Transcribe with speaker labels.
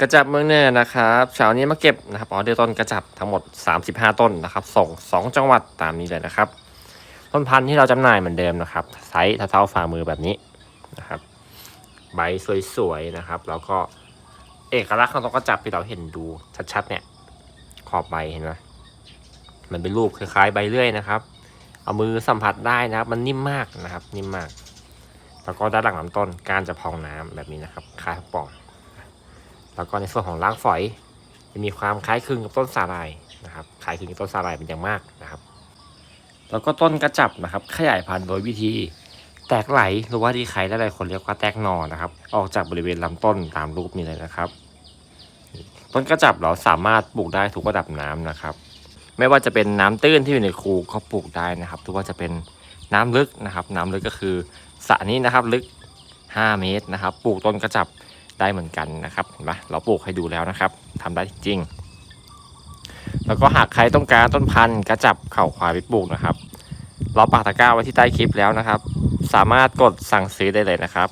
Speaker 1: กระจับเมืองเนินนะครับเช้านี้มาเก็บนะครับออเดอร์ต้นกระจับทั้งหมด 35 ต้นนะครับ ส่ง 2 จังหวัดตามนี้เลยนะครับ ต้นพันธุ์ที่เราจำหน่ายเหมือนเดิมนะครับ ไซส์เท่าฝ่ามือแบบนี้นะครับ ใบสวยๆนะครับ แล้วก็เอกลักษณ์ของต้นกระจับที่เราเห็นดูชัดๆเนี่ย ขอบใบเห็นไหมมันเป็นรูปคล้ายๆใบเลื่อยนะครับ เอามือสัมผัสได้นะครับ มันนิ่มมากนะครับ นิ่มมาก แล้วก็ด้านหลังลำต้นการจะพองน้ำแบบนี้นะครับคล้ายปอง แล้วก็ในส่วนของรากฝอย จะมีความคล้ายคลึงกับต้นสาลายนะครับคล้ายคลึงกับต้นสาลายเป็นอย่างมากนะครับ แล้วก็ต้นกระจับนะครับ ขยายพันธุ์โดยวิธีแตกไหลหรือว่าที่ใครหลายๆคนเรียกว่าแตกหนอนะครับ ออกจากบริเวณลำต้นตามรูปนี้เลยนะครับ ต้นกระจับเราสามารถปลูกได้ทุกระดับน้ำนะครับ ไม่ว่าจะเป็นน้ำตื้นที่อยู่ในคูก็ปลูกได้นะครับหรือว่าจะเป็นน้ำลึกนะครับ น้ำลึกก็คือสระนี้นะครับลึก 5 เมตรนะครับ ปลูกต้นกระจับ ได้เหมือนกันนะครับเห็นไหมเราปลูกให้ดูแล้วนะครับทำได้จริง แล้วก็หากใครต้องการต้นพันธุ์กระจับเข่าควายไปปลูกนะครับ เราปักตะกร้าไว้ที่ใต้คลิปแล้วนะครับ สามารถกดสั่งซื้อได้เลยนะครับ